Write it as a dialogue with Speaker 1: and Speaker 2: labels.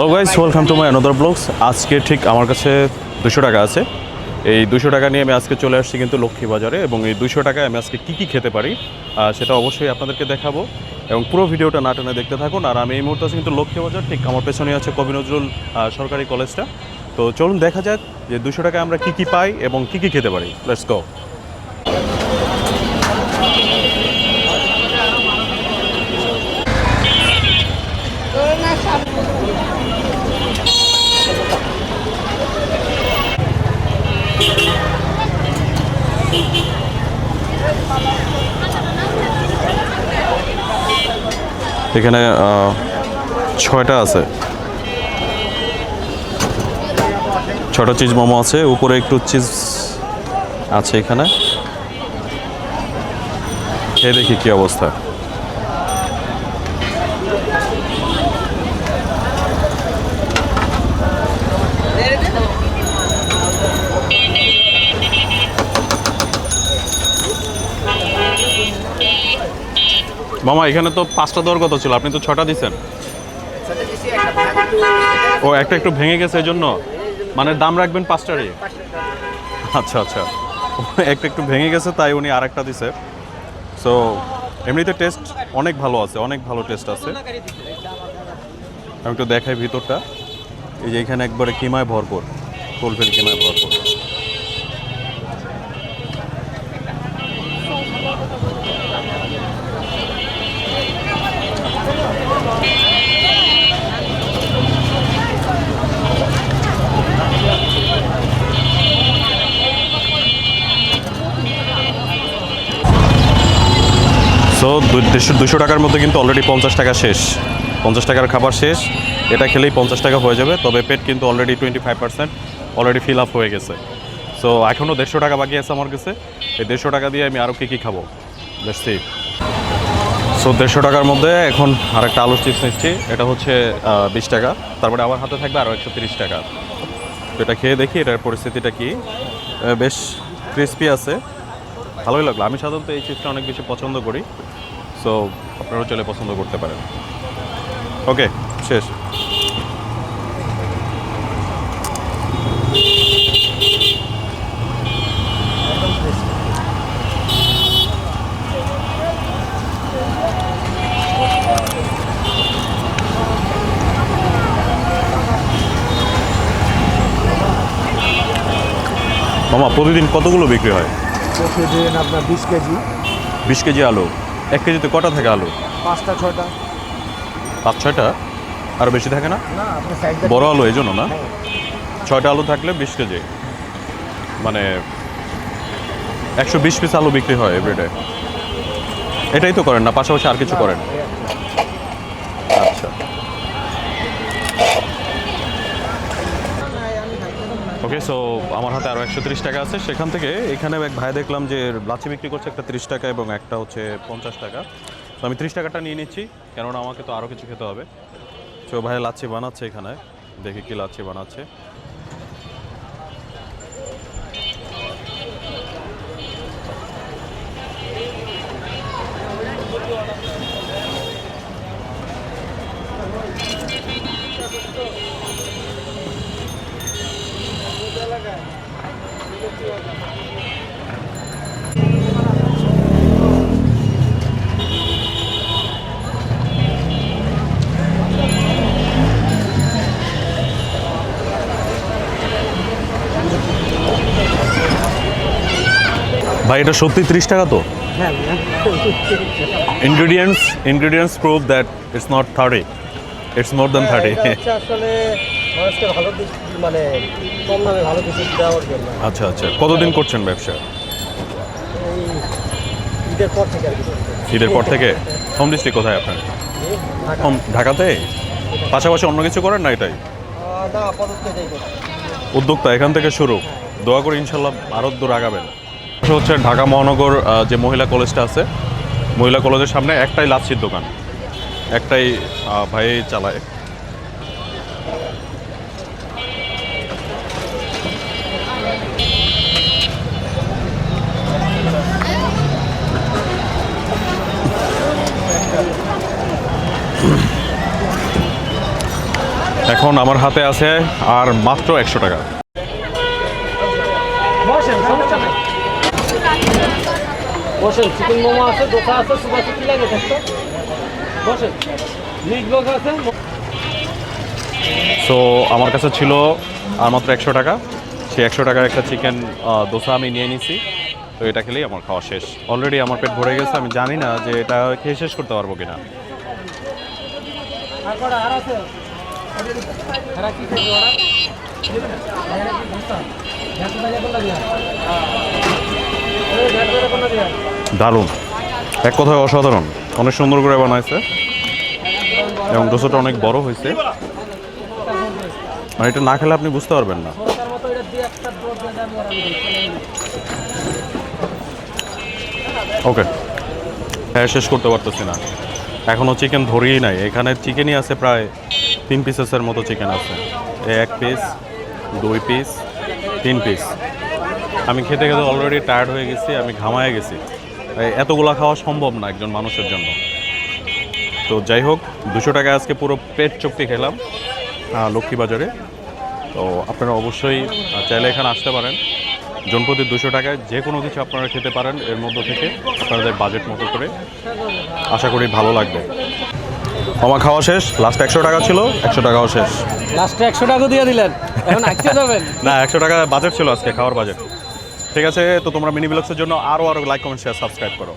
Speaker 1: Hello guys welcome to my another blogs আজকে ঠিক আমার কাছে দুশো টাকা আছে। এই দুশো টাকা নিয়ে আমি আজকে চলে আসছি কিন্তু লক্ষ্মী বাজারে এবং এই দুশো টাকায় আমি আজকে কী কী খেতে পারি সেটা অবশ্যই আপনাদেরকে দেখাবো। এবং পুরো ভিডিওটা না টেনে দেখতে থাকুন। আর আমি এই মুহূর্তে আছি কিন্তু লক্ষ্মী বাজার, ঠিক আমার পেছনে আছে কবি নজরুল সরকারি কলেজটা। তো চলুন দেখা যাক যে দুশো টাকায় আমরা কী কী পাই এবং কী কী খেতে পারি। লেটস গো এখানে ছয়টা আছে। ছটা চিজ মোমো আছে। উপরে একটু চিজ আছে এখানে। খেয়ে দেখি কি অবস্থা। মামা, এখানে তো পাঁচটা দর কত ছিল? আপনি তো ছটা দিছেন। ও, একটা একটু ভেঙে গেছে এই জন্য মানে দাম রাখবেন পাঁচটারই? আচ্ছা আচ্ছা। একটা একটু ভেঙে গেছে, তাই উনি আর একটা দিছে। সো এমনিতে টেস্ট অনেক ভালো আছে, অনেক ভালো টেস্ট আছে। আমি একটু দেখাই ভিতরটা। এই যে এখানে একবারে কিমায় ভরপুর ফুলফিল কিমায় ভরপুর। সো দেড়শো দুশো টাকার মধ্যে কিন্তু অলরেডি পঞ্চাশ টাকা শেষ। পঞ্চাশ টাকার খাবার শেষ। এটা খেলেই পঞ্চাশ টাকা হয়ে যাবে, তবে পেট কিন্তু already twenty five percent already fill up হয়ে গেছে। সো এখনও দেড়শো টাকা বাকি আছে আমার কাছে। এই দেড়শো টাকা দিয়ে আমি আরও কী কী খাব? দেখছি সো দেড়শো টাকার মধ্যে এখন আরেকটা আলুর চিপস নিচ্ছি। এটা হচ্ছে বিশ টাকা। তারপরে আমার হাতে থাকবে আরও একশো তিরিশ টাকা। তো এটা খেয়ে দেখি, এটার পরিস্থিতিটা কি। বেশ ক্রিস্পি আছে। ভালোই লাগল। আমি সাধারণত এই চিপসটা অনেক বেশি পছন্দ করি। সো আপনারাও চলে পছন্দ করতে পারেন। ওকে শেষ। মামা, প্রতিদিন কতগুলো বিক্রি হয়?
Speaker 2: প্রতিদিন আপনার বিশ কেজি।
Speaker 1: বিশ কেজি আলু। এক কেজিতে কটা থাকে আলু?
Speaker 2: পাঁচটা ছয়টা।
Speaker 1: পাঁচ ছয়টা? আরও বেশি থাকে না?
Speaker 2: না
Speaker 1: বড় আলু এই জন্য না? ছয়টা আলু থাকলে বিশ কেজি। মানে একশো বিশ পিস আলু বিক্রি হয় এভরিডে এটাই তো করেন না পাশাপাশি আর কিছু করেন? ওকে সো আমার হাতে আরও একশো টাকা আছে। সেখান থেকে এখানে এক ভাই দেখলাম যে লাচি বিক্রি করছে একটা তিরিশ টাকা এবং একটা হচ্ছে পঞ্চাশ টাকা। তো আমি তিরিশ টাকাটা নিয়ে নিচ্ছি, কেননা আমাকে তো আরও কিছু খেতে হবে। সো ভাই লাচ্ছি বানাচ্ছে এখানে, দেখি কি লাচ্ছি বানাচ্ছে। ভাই এটা সত্যি তিরিশ টাকা তো? Ingredients ingredients prove that it's not thirty it's more than thirty
Speaker 2: এটা হচ্ছে আসলে মানুষকে ভালো মানে কম দামে ভালো কিছু দেওয়ার জন্য।
Speaker 1: আচ্ছা আচ্ছা। কতদিন করছেন ব্যবসা?
Speaker 2: ঈদের পর থেকে আর কি
Speaker 1: ঈদের পর থেকে? হোম ডিস্ট্রিক্ট কোথায় আপনার? হোম ঢাকাতে? পাশাপাশি অন্য কিছু করেন না এটাই। উদ্যোক্তা এখান থেকে শুরু। দোয়া করে ইনশাল্লাহ আরও দূর আগাবেন। এটা হচ্ছে ঢাকা মহানগর যে মহিলা কলেজটা আছে, মহিলা কলেজের সামনে একটাই লাচ্ছির দোকান। একটাই ভাই চালায়। এখন আমার হাতে আছে আর মাত্র একশো টাকা।
Speaker 2: বসেন চিকেন মোমো আছে দোসা আছে সুপার কি লাগে দেখতো? বসেন। মিট বক্স আছে।
Speaker 1: সো আমার কাছে ছিল আর মাত্র একশো টাকা। সেই একশো টাকার একটা চিকেন দোসা আমি নিয়ে নিছি। তো এটা খেলেই আমার খাওয়া শেষ। অলরেডি আমার পেট ভরে গেছে আমি জানি না যে এটা খেয়ে শেষ করতে পারব কিনা।
Speaker 2: আর আর আর
Speaker 1: দারুণ। এক কথায় অসাধারণ। অনেক সুন্দর করে বানাইছে। এবং ডোসাটা অনেক বড় হয়েছে। মানে এটা না খেলে আপনি বুঝতে পারবেন না। ওকে। হ্যাঁ শেষ করতে পারতেছি না। এখনও চিকেন ধরেই নাই। এখানে চিকেনই আছে প্রায় তিন পিসেসের মতো চিকেন আছে। এক পিস দুই পিস তিন পিস আমি খেতে খেতে অলরেডি টায়ার্ড হয়ে গেছি, আমি ঘামায় গেছি। এতগুলা খাওয়া সম্ভব না একজন মানুষের জন্য। তো যাই হোক দুশো টাকা আজকে পুরো পেট চুক্তি খেলাম আহ, লক্ষ্মীবাজারে। তো আপনারা অবশ্যই চাইলে এখানে আসতে পারেন। জনপ্রতি দুশো টাকায় যে কোনো কিছু আপনারা খেতে পারেন এর মধ্যে থেকে আপনাদের বাজেট মতো করে। আশা করি ভালো লাগবে। আমার খাওয়া শেষ লাস্ট একশো টাকা ছিল একশো টাকাও শেষ।
Speaker 2: লাস্টে একশো টাকা দিয়ে দিলেন এখন যাবেন।
Speaker 1: না একশো টাকা বাজেট ছিল আজকে খাওয়ার বাজেট ঠিক আছে তো তোমরা মিনি ব্লগসের জন্য আরও আরও লাইক কমেন্ট শেয়ার সাবস্ক্রাইব করো।